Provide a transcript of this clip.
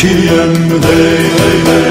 Kirlem dey dey dey